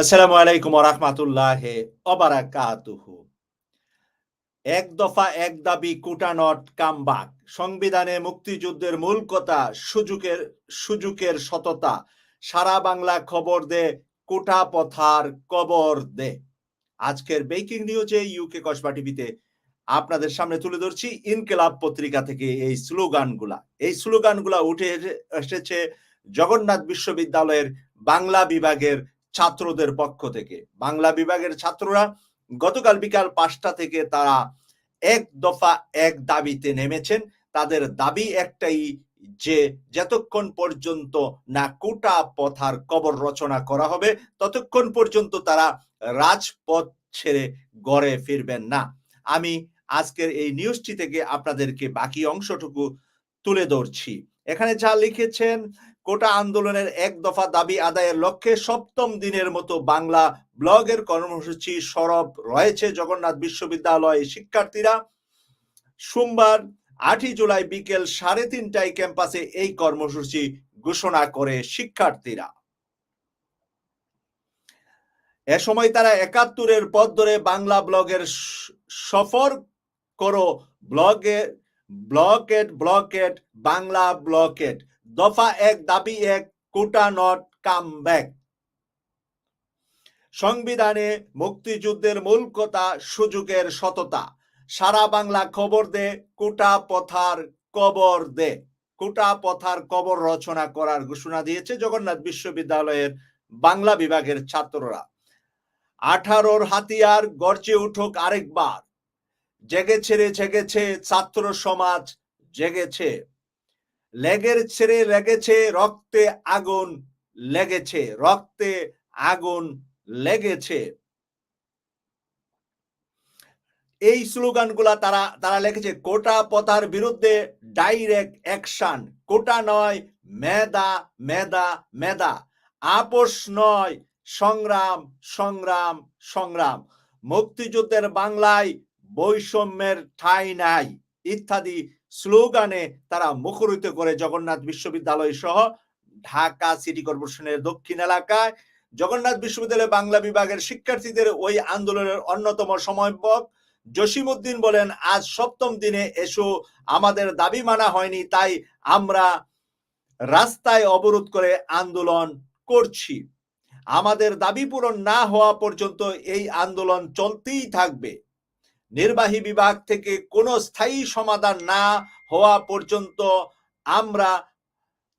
আসসালামু আলাইকুম রহমাতুল্লাহ অবারাকাতুহু এক দফা এক দাবি কুটানট কামবাক সংবিধানে মুক্তিযুদ্ধের মূল কথা সুযোগের সুযোগের সততা। সারা বাংলা খবর দে, কোটা পথার কবর দে। আজকের বেকিং নিউজে ইউকে কসবা টিভিতে আপনাদের সামনে তুলে ধরছি ইনকেলাব পত্রিকা থেকে এই স্লোগানগুলা। এই স্লোগানগুলা উঠে এসেছে জগন্নাথ বিশ্ববিদ্যালয়ের বাংলা বিভাগের ছাত্রদের পক্ষ থেকে। বাংলা বিভাগের ছাত্ররা গতকাল বিকাল পাঁচটা থেকে তারা এক দফা এক দাবিতে নেমেছেন। তাদের দাবি একটাই যে, যতক্ষণ পর্যন্ত না কোটা পথার কবর রচনা করা হবে, ততক্ষণ পর্যন্ত তারা রাজপথ ছেড়ে গড়ে ফিরবেন না। আমি আজকের এই নিউজটি থেকে আপনাদেরকে বাকি অংশটুকু তুলে ধরছি। এখানে যা লিখেছেন কোটা আন্দোলনের এক দফা দাবি আদায়ের লক্ষ্যে সপ্তম দিনের মতো বাংলা ব্লগের কর্মসূচি সরব রয়েছে জগন্নাথ বিশ্ববিদ্যালয় শিক্ষার্থীরা। সোমবার আটই জুলাই বিকেল সাড়ে তিনটায় ক্যাম্পাসে এই কর্মসূচি ঘোষণা করে শিক্ষার্থীরা। এ সময় তারা একাত্তরের পথ ধরে বাংলা ব্লগের সফর করো, ব্লগে, ব্লকেট ব্লকেট, বাংলা ব্লকেট দফা এক, দাবি এক, কোটা নট, কাম ব্যাক। সংবিধানে মুক্তিযুদ্ধের মূল কথা সুযোগের সততা। সারা বাংলা খবর দে, কোটা পথার কবর দে। কোটা পথার কবর রচনা করার ঘোষণা দিয়েছে জগন্নাথ বিশ্ববিদ্যালয়ের বাংলা বিভাগের ছাত্ররা। আঠারোর হাতিয়ার গর্জে উঠুক আরেকবার। জেগেছে রে জেগেছে ছাত্র সমাজ, জেগেছে লেগের ছেড়ে লেগেছে, রক্তে আগুন লেগেছে, রক্তে আগুন লেগেছে। এই স্লোগানগুলা তারা তারা লিখেছে, কোটা পথার বিরুদ্ধে ডাইরেক্ট অ্যাকশন কোটা নয় মেদা মেদা মেদা আপোষ নয়, সংগ্রাম সংগ্রাম সংগ্রাম। মুক্তিযুদ্ধের বাংলায় বৈষম্যের ঠাঁই নাই। ইত্যাদি স্লোগানে তারা মুখরিত করে জগন্নাথ বিশ্ববিদ্যালয় সহ ঢাকা সিটি কর্পোরেশনের দক্ষিণ এলাকায়। জগন্নাথ বিশ্ববিদ্যালয় বাংলা বিভাগের শিক্ষার্থীদের ওই আন্দোলনের অন্যতম সমন্বয়ক জসিমউদ্দিন বলেন, আজ সপ্তম দিনে এসো, আমাদের দাবি মানা হয়নি, তাই আমরা রাস্তায় অবরোধ করে আন্দোলন করছি। আমাদের দাবি পূরণ না হওয়া পর্যন্ত এই আন্দোলন চলতেই থাকবে। নির্বাহী বিভাগ থেকে কোনো স্থায়ী সমাধান না হওয়া পর্যন্ত আমরা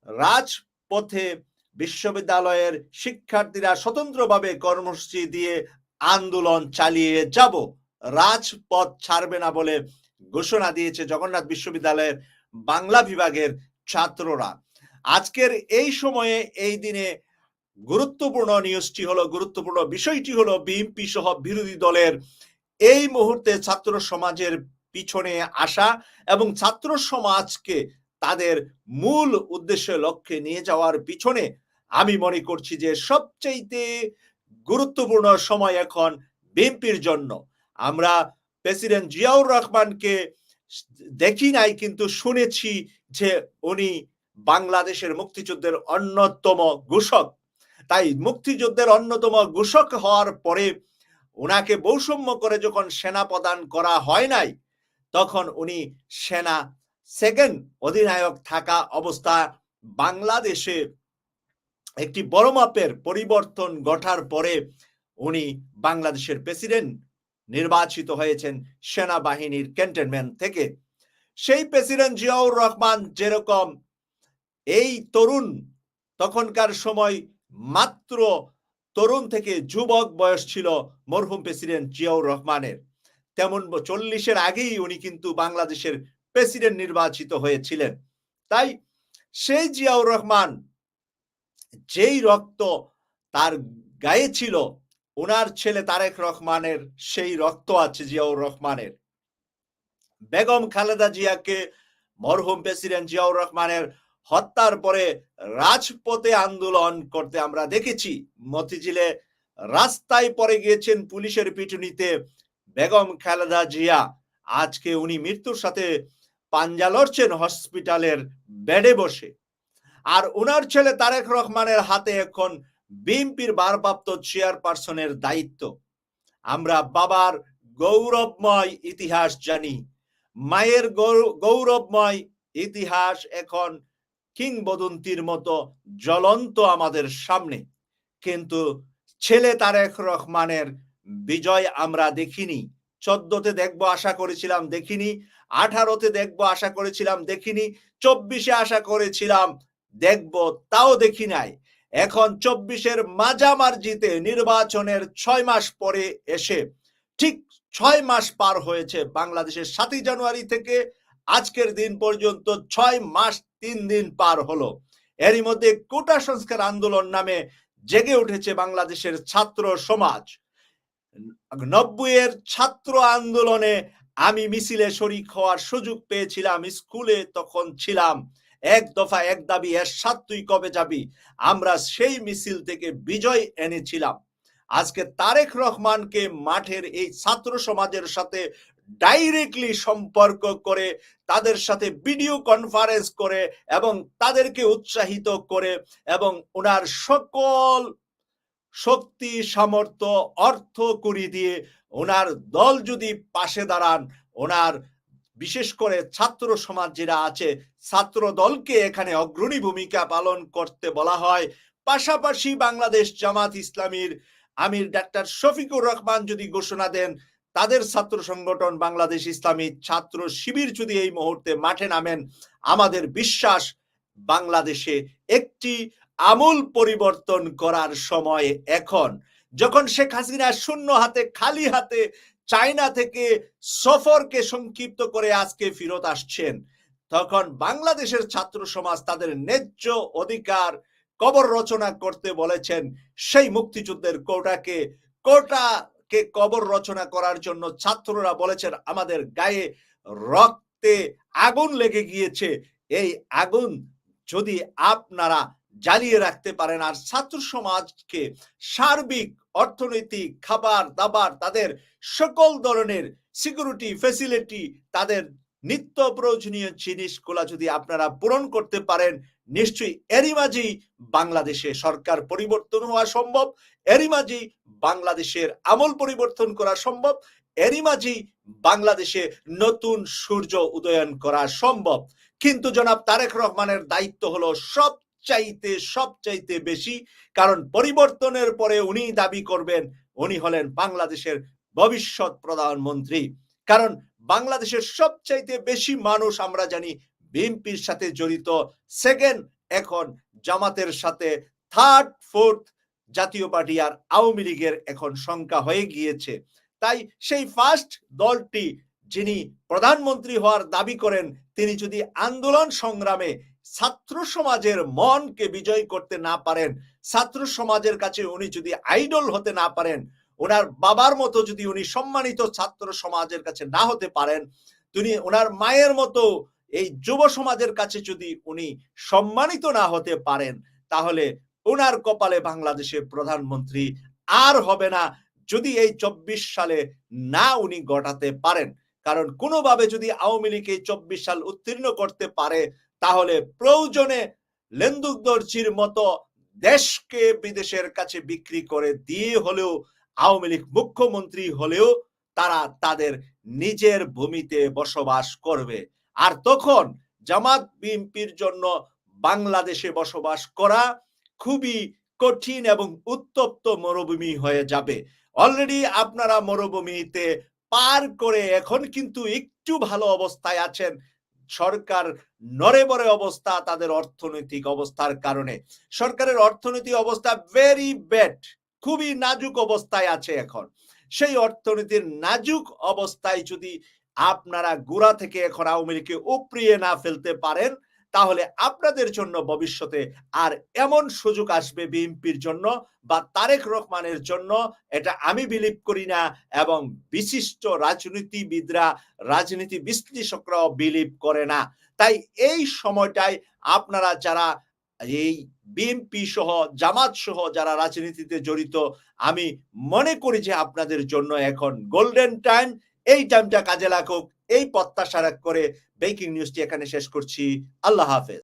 রাজপথে বিশ্ববিদ্যালয়ের শিক্ষার্থীরা স্বতন্ত্রভাবে কর্মসূচি দিয়ে আন্দোলন চালিয়ে যাব। রাজপথ ছাড়বে না বলে ঘোষণা দিয়েছে জগন্নাথ বিশ্ববিদ্যালয়ের বাংলা বিভাগের ছাত্ররা। আজকের এই সময়ে এই দিনে গুরুত্বপূর্ণ নিউজটি হলো, গুরুত্বপূর্ণ বিষয়টি হলো বিএনপি সহ বিরোধী দলের এই মুহূর্তে ছাত্র সমাজের পিছনে আসা এবং ছাত্র সমাজকে তাদের মূল উদ্দেশ্য লক্ষ্যে নিয়ে যাওয়ার পিছনে আমি মনে করছি যে সবচাইতে গুরুত্বপূর্ণ সময় এখন বিএনপির জন্য। আমরা প্রেসিডেন্ট জিয়াউর রহমানকে দেখি নাই কিন্তু শুনেছি যে উনি বাংলাদেশের মুক্তিযুদ্ধের অন্যতম ঘোষক। তাই মুক্তিযুদ্ধের অন্যতম ঘোষক হওয়ার পরে ওনাকে বৈষম্য করে যখন সেনা প্রদান করা হয় নাই, তখন উনি সেনা সেকেন্ড অধিনায়ক থাকা অবস্থা বাংলাদেশে একটি বড় মাপের পরিবর্তন ঘটার পরে উনি বাংলাদেশের প্রেসিডেন্ট নির্বাচিত হয়েছেন সেনাবাহিনীর ক্যান্টনমেন্ট থেকে। সেই প্রেসিডেন্ট জিয়াউর রহমান যেরকম এই তরুণ তখনকার সময় মাত্র তরুণ থেকে যুবক বয়স ছিল মরহুম প্রেসিডেন্ট জিয়াউর রহমানের। তেমন চল্লিশের আগেই উনি কিন্তু বাংলাদেশের প্রেসিডেন্ট নির্বাচিত হয়েছিলেন। তাই সেই জিয়াউর রহমান যেই রক্ত তার গায়ে ছিল, ওনার ছেলে তারেক রহমানের সেই রক্ত আছে জিয়াউর রহমানের। বেগম খালেদা জিয়াকে মরহুম প্রেসিডেন্ট জিয়াউর রহমানের হত্যার পরে রাজপথে আন্দোলন করতে আমরা দেখেছি। মতিঝিলে রাস্তায় পরে গিয়েছেন পুলিশের পিটুনিতে বেগম খালেদা জিয়া। আজকে উনি মৃত্যুর সাথে পাঞ্জা লড়ছেন হসপিটালের বেডে বসে। আর ওনার ছেলে তারেক রহমানের হাতে এখন বিএনপির ভারপ্রাপ্ত চেয়ারপারসনের দায়িত্ব। আমরা বাবার গৌরবময় ইতিহাস জানি। মায়ের গৌরবময় ইতিহাস এখন কিংবদন্তির মতো জ্বলন্ত আমাদের সামনে। কিন্তু ছেলে তারেক রহমানের বিজয় আমরা দেখিনি। চোদ্দতে দেখব আশা করেছিলাম, দেখিনি। আঠারোতে দেখব আশা করেছিলাম, দেখিনি। চব্বিশে আশা করেছিলাম, দেখব তাও দেখি নাই। এখন চব্বিশের মাঝামার্জিতে নির্বাচনের ছয় মাস পরে এসে, ঠিক ছয় মাস পার হয়েছে বাংলাদেশের সাতই জানুয়ারি থেকে আজকের দিন পর্যন্ত ছয় মাস তিন দিন পার হলো। এরই মধ্যে কোটা সংস্কার আন্দোলন নামে জেগে উঠেছে বাংলাদেশের ছাত্র সমাজ। নব্বইয়ের ছাত্র আন্দোলনে আমি মিছিলে শরিক হওয়ার সুযোগ পেয়েছিলাম, স্কুলে তখন ছিলাম। এক দফা এক দাবি, এর সাত তুই কবে যাবি? আমরা সেই মিছিল থেকে বিজয় এনেছিলাম। আজকে তারেক রহমানকে মাঠের এই ছাত্র সমাজের সাথে ডাইরেক্টলি সম্পর্ক করে, তাদের সাথে ভিডিও কনফারেন্স করে এবং তাদেরকে উৎসাহিত করে এবং ওনার সকল শক্তি, সামর্থ্য, অর্থ কুড়ি দিয়ে ওনার দল যদি পাশে দাঁড়ান, ওনার বিশেষ করে ছাত্র সমাজ যেটা আছে, ছাত্র দলকে এখানে অগ্রণী ভূমিকা পালন করতে বলা হয়। পাশাপাশি বাংলাদেশ জামাত ইসলামীর আমির ডাক্তার শফিকুর রহমান যদি ঘোষণা দেন তাদের ছাত্র সংগঠন বাংলাদেশ ইসলামী ছাত্র শিবির যদি এই মুহূর্তে মাঠে নামেন, আমাদের বিশ্বাস বাংলাদেশে একটি আমূল পরিবর্তন করার সময় এখন। যখন শেখ হাসিনা শূন্য হাতে, খালি হাতে চায়না থেকে সফরকে সংক্ষিপ্ত করে আজকে ফিরত আসছেন, তখন বাংলাদেশের ছাত্র সমাজ তাদের ন্যায্য অধিকার কবর রচনা করতে বলেছেন। সেই মুক্তিযুদ্ধের কোটাকে কোটাকে কবর রচনা করার জন্য ছাত্ররা বলেছেন, আমাদের গায়ে রক্তে আগুন লেগে গিয়েছে। এই আগুন যদি আপনারা জ্বালিয়ে রাখতে পারেন আর ছাত্র সমাজকে সার্বিক, অর্থনৈতিক, খাবার দাবার, তাদের সকল ধরনের সিকিউরিটি ফেসিলিটি তাদের নিত্য প্রয়োজনীয় জিনিসগুলা যদি আপনারা পূরণ করতে পারেন নিশ্চয়ই এরই মাঝেই বাংলাদেশে সরকার পরিবর্তন হওয়া সম্ভব, এরই মাঝেই বাংলাদেশের আমল পরিবর্তন করা সম্ভব, এরই মাঝেই বাংলাদেশে নতুন সূর্য উদয়ন করা সম্ভব। কিন্তু জনাব তারেক রহমানের দায়িত্ব হলো সব চাইতে সব চাইতে বেশি, কারণ পরিবর্তনের পরে উনি দাবি করবেন, উনি হলেন বাংলাদেশের ভবিষ্যৎ প্রধানমন্ত্রী। কারণ বাংলাদেশের সবচাইতে বেশি মানুষ আমরা জানি বিএনপির সাথে জড়িত সেকেন্ড এখন জামাতের সাথে থার্ড ফোর্থ জাতীয় পার্টি আর আওয়ামী লীগের এখন সংখ্যা হয়ে গিয়েছে। তাই সেই ফার্স্ট দলটি যিনি প্রধানমন্ত্রী হওয়ার দাবি করেন, তিনি যদি আন্দোলন সংগ্রামে ছাত্র সমাজের মনকে বিজয় করতে না পারেন, ছাত্র সমাজের কাছে উনি যদি আইডল হতে না পারেন, ওনার বাবার মতো যদি উনি সম্মানিত ছাত্র সমাজের কাছে না হতে পারেন, তিনি ওনার মায়ের মতো এই যুব সমাজের কাছে যদি উনি সম্মানিত না হতে পারেন, তাহলে ওনার কপালে বাংলাদেশের প্রধানমন্ত্রী আর হবে না যদি এই চব্বিশ সালে না উনি গটাতে পারেন। কারণ কোনোভাবে যদি আওয়ামী লীগ এই চব্বিশ সাল উত্তীর্ণ করতে পারে, তাহলে প্রয়োজনে লেন্দুক দর্জির মতো দেশকে বিদেশের কাছে বিক্রি করে দিয়ে হলেও, আওয়ামী লীগ মুখ্যমন্ত্রী হলেও তারা তাদের নিজের ভূমিতে বসবাস করবে। আর তখন জামাত বিএনপির জন্য বাংলাদেশে বসবাস করা খুবই কঠিন এবং উত্তপ্ত মরুভূমি হয়ে যাবে। অলরেডি আপনারা মরুভূমিতে পার করে এখন কিন্তু একটু ভালো অবস্থায় আছেন। সরকার নরে বরে অবস্থা তাদের অর্থনৈতিক অবস্থার কারণে। সরকারের অর্থনৈতিক অবস্থা ভেরি ব্যাড খুবই নাজুক অবস্থায় আছে এখন। সেই অর্থনীতির নাজুক অবস্থায় যদি আপনারা গোড়া থেকে এখন আওয়ামী লীগকে উপড়িয়ে না ফেলতে পারেন, তাহলে আপনাদের জন্য ভবিষ্যতে আর এমন সুযোগ আসবে বিএনপির জন্য বা তারেক রহমানের জন্য, এটা আমি বিলিভ করি না এবং বিশিষ্ট রাজনীতিবিদরা, রাজনীতি বিশ্লেষকরাও বিলিভ করে না। তাই এই সময়টায় আপনারা যারা এই বিএনপি সহ, জামাত সহ যারা রাজনীতিতে জড়িত, আমি মনে করি যে আপনাদের জন্য এখন গোল্ডেন টাইম এই টাইমটা কাজে লাগুক এই প্রত্যাশা করে ব্রেকিং নিউজটি এখানে শেষ করছি। আল্লাহ হাফেজ।